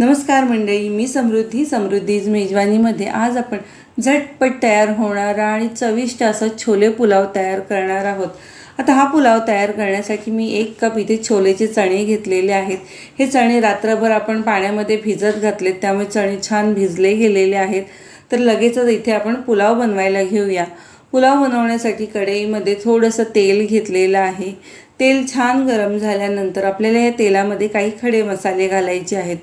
नमस्कार मंडळी मी समृद्धी समृद्धीज मेजवानीमध्ये आज आपण झटपट तयार होणारा आणि चविष्ट असा छोले पुलाव तयार करणार आहोत. आता हा पुलाव तयार करण्यासाठी मी एक कप इथे छोलेचे चणे घेतलेले आहेत. हे चणे रात्रभर आपण पाण्यामध्ये भिजत घातलेत त्यामुळे चणे छान भिजले गेलेले आहेत. तर लगेचच इथे आपण पुलाव बनवायला घेऊया. पुलाव बनवण्यासाठी कढईमध्ये थोडंसं तेल घेतलेलं आहे. तेल छान गरम झाल्यानंतर आपल्याला या तेलामध्ये काही खडे मसाले घालायचे आहेत.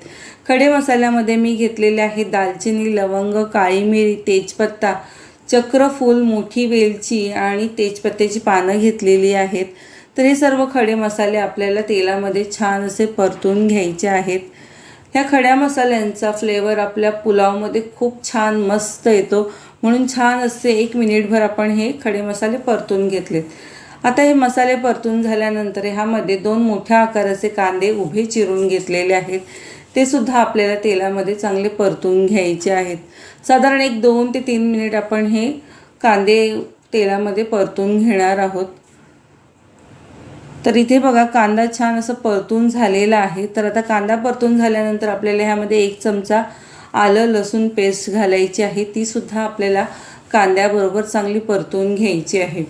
खडे मसाल्यामध्ये मी घेतलेले आहेत दालचिनी लवंग काळी मिरी तेजपत्ता चक्रफूल मोठी वेलची आणि तेजपत्त्याची पानं घेतलेली आहेत. तर हे सर्व खडे मसाले आपल्याला तेलामध्ये छान असे परतून घ्यायचे आहेत. ह्या खड्या मसाल्यांचा फ्लेवर आपल्या पुलावमध्ये खूप छान मस्त येतो. म्हणून छान असे एक मिनिटभर आपण हे खडे मसाले परतून घेतलेत. आता हे मसाले परतून झाल्यानंतर ह्यामध्ये दोन मोठ्या आकाराचे कांदे उभे चिरून घेतलेले आहेत. ते सुद्धा आपल्याला तेलामध्ये चांगले परतून घ्यायचे आहेत. साधारण एक दोन ते तीन मिनिट आपण हे कांदे तेलामध्ये परतून घेणार आहोत. तर इथे बघा कांदा छान असं परतून झालेला आहे. तर आता कांदा परतून झाल्यानंतर आपल्याला ह्यामध्ये एक चमचा आलं लसूण पेस्ट घालायची आहे. तीसुद्धा आपल्याला कांद्याबरोबर चांगली परतून घ्यायची आहे.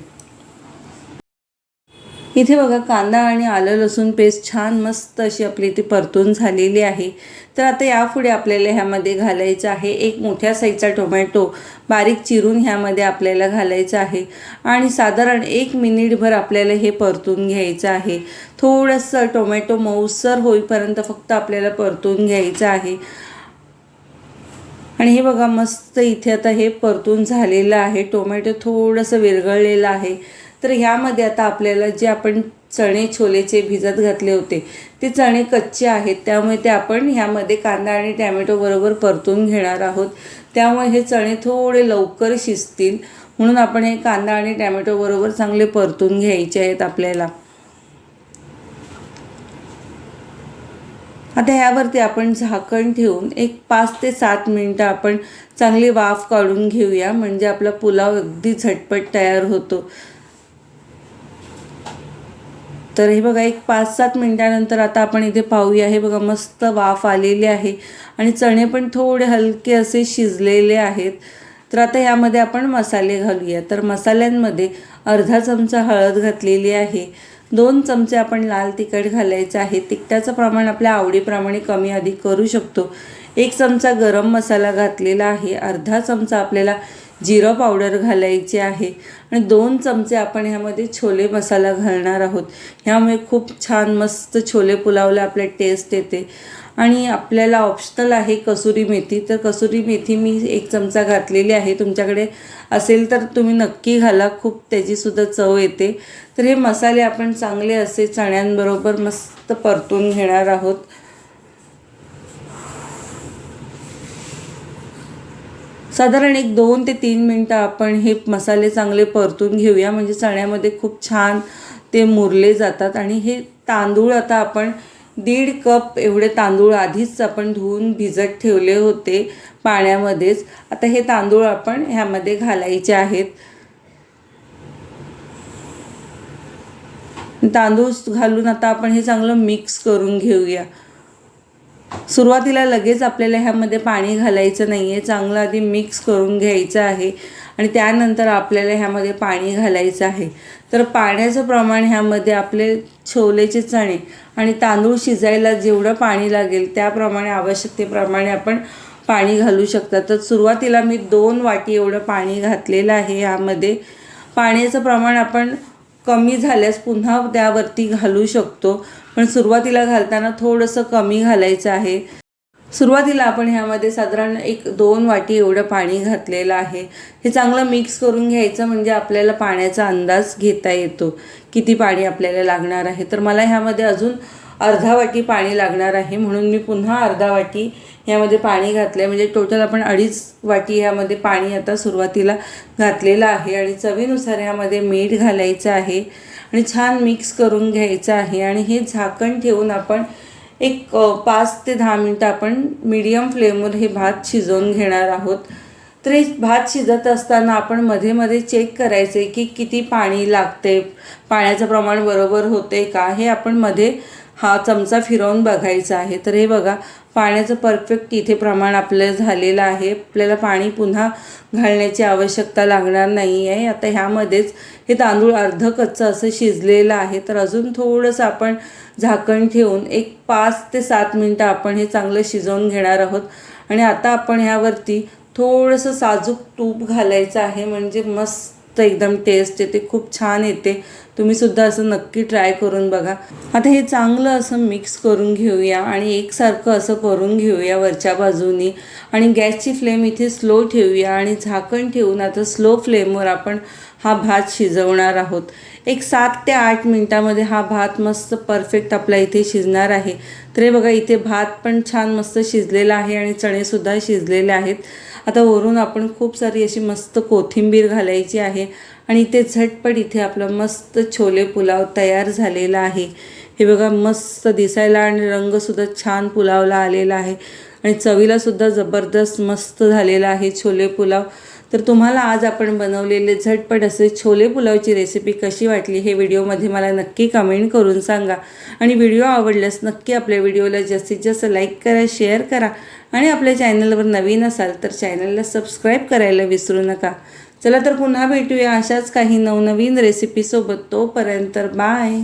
इथे बघा कांदा आणि आलं लसूण पेस्ट छान मस्त अशी आपली इथे परतून झालेली आहे. तर आता यापुढे आपल्याला ह्यामध्ये घालायचं आहे एक मोठ्या साईजचा टोमॅटो बारीक चिरून ह्यामध्ये आपल्याला घालायचं आहे. आणि साधारण एक मिनिटभर आपल्याला हे परतून घ्यायचं आहे. थोडंसं टोमॅटो मऊसर होईपर्यंत फक्त आपल्याला परतून घ्यायचं आहे. आणि हे बघा मस्त इथे आता हे परतून झालेलं आहे. टोमॅटो थोडंसं विरघळलेलं आहे. तर ह्यामध्ये आता आपल्याला जे आपण चणे छोलेचे भिजत घातले होते ते चणे कच्चे आहेत. त्यामुळे ते आपण ह्यामध्ये कांदा आणि टॅमॅटोबरोबर परतून घेणार आहोत. त्यामुळे हे चणे थोडे लवकर शिजतील. म्हणून आपण हे कांदा आणि टॅमॅटो बरोबर चांगले परतून घ्यायचे आहेत आपल्याला. आता ह्यावरती आपण झाकण ठेवून एक पाच ते सात मिनटं आपण चांगली वाफ काढून घेऊया. म्हणजे आपला पुलाव अगदी झटपट तयार होतो. तर हे बघा एक पाच सात मिनटानंतर आता आपण इथे पाहूया. हे बघा मस्त वाफ आलेली आहे आणि चणे पण थोडे हलके असे शिजलेले आहेत. तर आता ह्यामध्ये आपण मसाले घालूया. तर मसाल्यांमध्ये अर्धा चमचा हळद घातलेली आहे. दोन चमचे आपण लाल तिखट घालायचं आहे. तिखटाचं प्रमाण आपल्या आवडीप्रमाणे कमी अधिक करू शकतो. एक चमचा गरम मसाला घातलेला आहे. अर्धा चमचा आपल्याला जिरं पावडर घालायची आहे आणि दोन चमचे आपण ह्यामध्ये छोले मसाला घालणार आहोत. ह्यामुळे खूप छान मस्त छोले पुलावला आपल्या टेस्ट येते. आणि आपल्याला ऑप्शनल आहे कसुरी मेथी. तर कसुरी मेथी मी एक चमचा घातलेली आहे. तुमच्याकडे असेल तर तुम्ही नक्की घाला. खूप त्याचीसुद्धा चव येते. तर हे मसाले आपण चांगले असे चण्यांबरोबर मस्त परतून घेणार आहोत. साधारण एक दोन ते तीन मिनटं आपण हे मसाले चांगले परतून घेऊया. म्हणजे चण्यामध्ये खूप छान ते मुरले जातात. आणि हे तांदूळ आता आपण दीड कप एवढे तांदूळ आधीच आपण धुवून भिजत ठेवले होते पाण्यामध्येच. आता हे तांदूळ आपण ह्यामध्ये घालायचे आहेत. तांदूळ घालून आता आपण हे चांगलं मिक्स करून घेऊया. सुरुवातीला लगेच आपल्याला ह्यामध्ये पाणी घालायचं नाही आहे चांगलं आधी मिक्स करून घ्यायचं आहे आणि त्यानंतर आपल्याला ह्यामध्ये पाणी घालायचं आहे. तर पाण्याचं प्रमाण ह्यामध्ये आपले छोलेचे चणे आणि तांदूळ शिजायला जेवढं पाणी लागेल त्याप्रमाणे आवश्यकतेप्रमाणे आपण पाणी घालू शकता. तर सुरुवातीला मी दोन वाटी एवढं पाणी घातलेलं आहे ह्यामध्ये. पाण्याचं प्रमाण आपण कमी झाल्यास पुन्हा त्यावरती घालू शकतो. पण सुरुवातीला घालताना थोडंसं कमी घालायचं आहे. सुरुवातीला आपण ह्यामध्ये साधारण एक दोन वाटी एवढं पाणी घातलेलं आहे. हे चांगलं मिक्स करून घ्यायचं म्हणजे आपल्याला पाण्याचा अंदाज घेता येतो. किती पाणी आपल्याला लागणार आहे. तर मला ह्यामध्ये अजून अर्धा वाटी पाणी लागणार आहे. म्हणून मी पुन्हा अर्धा वाटी ह्यामध्ये पाणी घातलं आहे म्हणजे टोटल आपण अडीच वाटी ह्यामध्ये पाणी आता सुरुवातीला घातलेलं आहे. आणि चवीनुसार ह्यामध्ये मीठ घालायचं आहे. आणि छान मिक्स करून घ्यायचं आहे. आणि हे झाकण ठेवून आपण एक पाच ते दहा मिनटं आपण मीडियम फ्लेमवर हे भात शिजवून घेणार आहोत. तर हे भात शिजत असताना आपण मध्ये मध्ये चेक करायचं आहे की किती पाणी लागते पाण्याचं प्रमाण बरोबर होते का? हे आपण मध्ये हा चमचा फिरवून बघायचा आहे. तर हे बघा पाण्याचं परफेक्ट इथे प्रमाण आपलं झालेलं आहे. आपल्याला पाणी पुन्हा घालण्याची आवश्यकता लागणार नाही आहे आता ह्यामध्येच हे तांदूळ अर्ध कच्चं असं शिजलेलं आहे. तर अजून थोडंसं आपण झाकण ठेवून एक पाच ते सात मिनटं आपण हे चांगलं शिजवून घेणार आहोत. आणि आता आपण ह्यावरती थोडंसं साजूक तूप घालायचं आहे. म्हणजे मस्त एकदम टेस्ट येते खूप छान येते. तुम्ही सुद्धा असं नक्की ट्राय करून बघा. आता हे चांगलं असं मिक्स करून घेऊया आणि एकसारखं असं करून घेऊया वरच्या बाजूनी. आणि गॅसची फ्लेम इथे स्लो ठेवूया आणि झाकण ठेवून आता स्लो फ्लेमवर आपण हा भात शिजवणार आहोत. एक सात ते आठ मिनटामध्ये हा भात मस्त परफेक्ट आपला इथे शिजणार आहे. तर हे बघा इथे भात पण छान मस्त शिजलेला आहे आणि चणेसुद्धा शिजलेले आहेत. आता वरून आपण खूप सारी अशी मस्त कोथिंबीर घालायची आहे आणि इथे झटपट इथे आपलं मस्त छोले पुलाव तयार झालेला आहे. हे बघा मस्त दिसायला आणि रंगसुद्धा छान पुलावला आलेला आहे. आणि चवीलासुद्धा जबरदस्त मस्त झालेला आहे छोले पुलाव. तर तुम्हाला आज आपण बनवलेले झटपट असे छोले पुलावची रेसिपी कशी वाटली हे व्हिडिओमध्ये मला नक्की कमेंट करून सांगा. आणि व्हिडिओ आवडल्यास नक्की आपल्या व्हिडिओला जास्तीत जास्त लाईक करा शेअर करा आणि आपल्या चॅनलवर नवीन असाल तर चॅनलला सबस्क्राईब करायला विसरू नका. चला तर पुन्हा भेटूया अशाच काही नवनवीन रेसिपीसोबत तोपर्यंत बाय